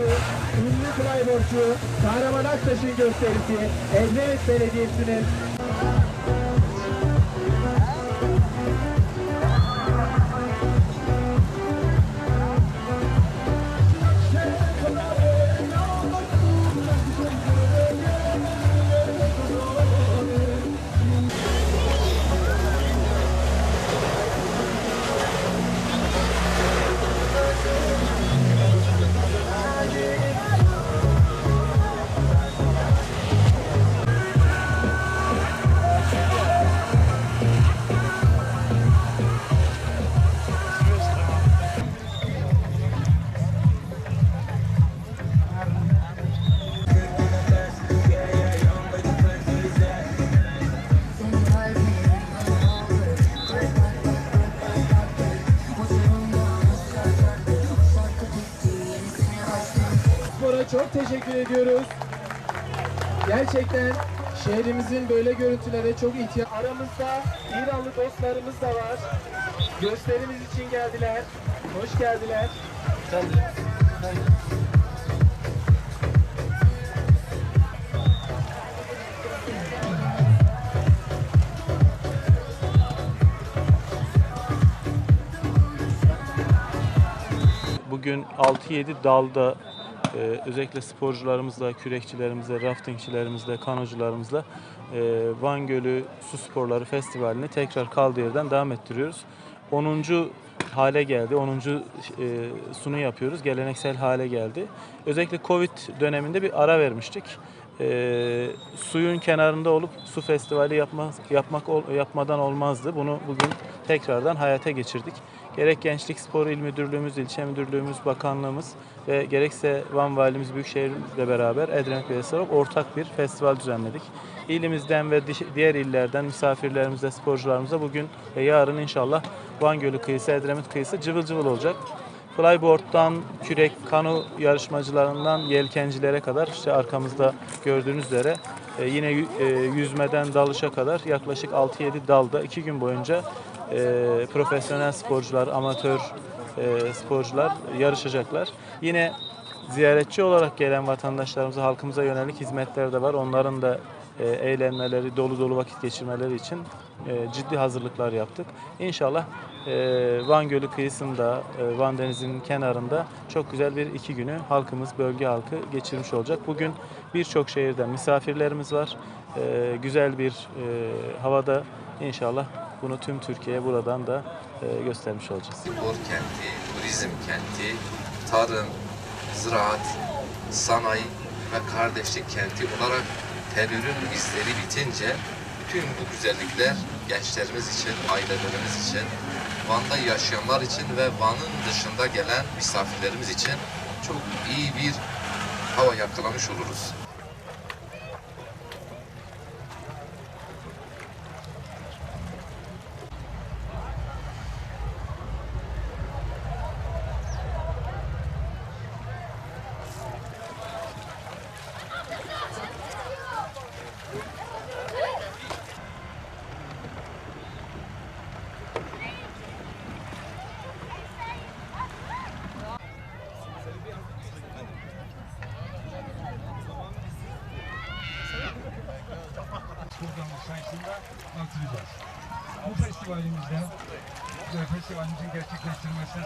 sporcu, ünlü flyboardçu Kahraman Aktaş'ın gösterisi Edremit Belediyesi'nin çok teşekkür ediyoruz. Gerçekten şehrimizin böyle görüntülere çok ihtiyaç. Aramızda İranlı dostlarımız da var. Gösterimiz için geldiler. Hoş geldiler. Bugün 6-7 dalda e, özellikle sporcularımızla, kürekçilerimizle, raftingçilerimizle, kanocularımızla e, Van Gölü Su Sporları Festivali'ni tekrar kaldığı yerden devam ettiriyoruz. 10. hale geldi. 10. e, sunu yapıyoruz. Geleneksel hale geldi. Özellikle Covid döneminde bir ara vermiştik. E, suyun kenarında olup su festivali yapmak, yapmak yapmadan olmazdı. Bunu bugün tekrardan hayata geçirdik. Gerek Gençlik Spor İl Müdürlüğümüz, İlçe Müdürlüğümüz, Bakanlığımız ve gerekse Van Valimiz Büyükşehir'le beraber Edremit Belediyesi olarak ortak bir festival düzenledik. İlimizden ve diğer illerden misafirlerimize, sporcularımıza bugün ve yarın inşallah Van Gölü kıyısı, Edremit kıyısı cıvıl cıvıl olacak. Flyboard'dan kürek, kano yarışmacılarından yelkencilere kadar işte arkamızda gördüğünüz üzere e, yine e, yüzmeden dalışa kadar yaklaşık 6-7 dalda 2 gün boyunca e, profesyonel sporcular, amatör e, sporcular yarışacaklar. Yine ziyaretçi olarak gelen vatandaşlarımıza, halkımıza yönelik hizmetler de var. Onların da e, eğlenmeleri, dolu dolu vakit geçirmeleri için e, ciddi hazırlıklar yaptık. İnşallah e, Van Gölü kıyısında, e, Van Denizi'nin kenarında çok güzel bir iki günü halkımız, bölge halkı geçirmiş olacak. Bugün birçok şehirden misafirlerimiz var. E, güzel bir e, havada inşallah bunu tüm Türkiye'ye buradan da e, göstermiş olacağız. spor kenti, turizm kenti, tarım, ziraat, sanayi ve kardeşlik kenti olarak terörün izleri bitince tüm bu güzellikler gençlerimiz için, ailelerimiz için, Van'da yaşayanlar için ve Van'ın dışında gelen misafirlerimiz için çok iyi bir hava yakalamış oluruz. Sayesinde artıracağız. Bu festivalimizde festivalimizin gerçekleştirmesi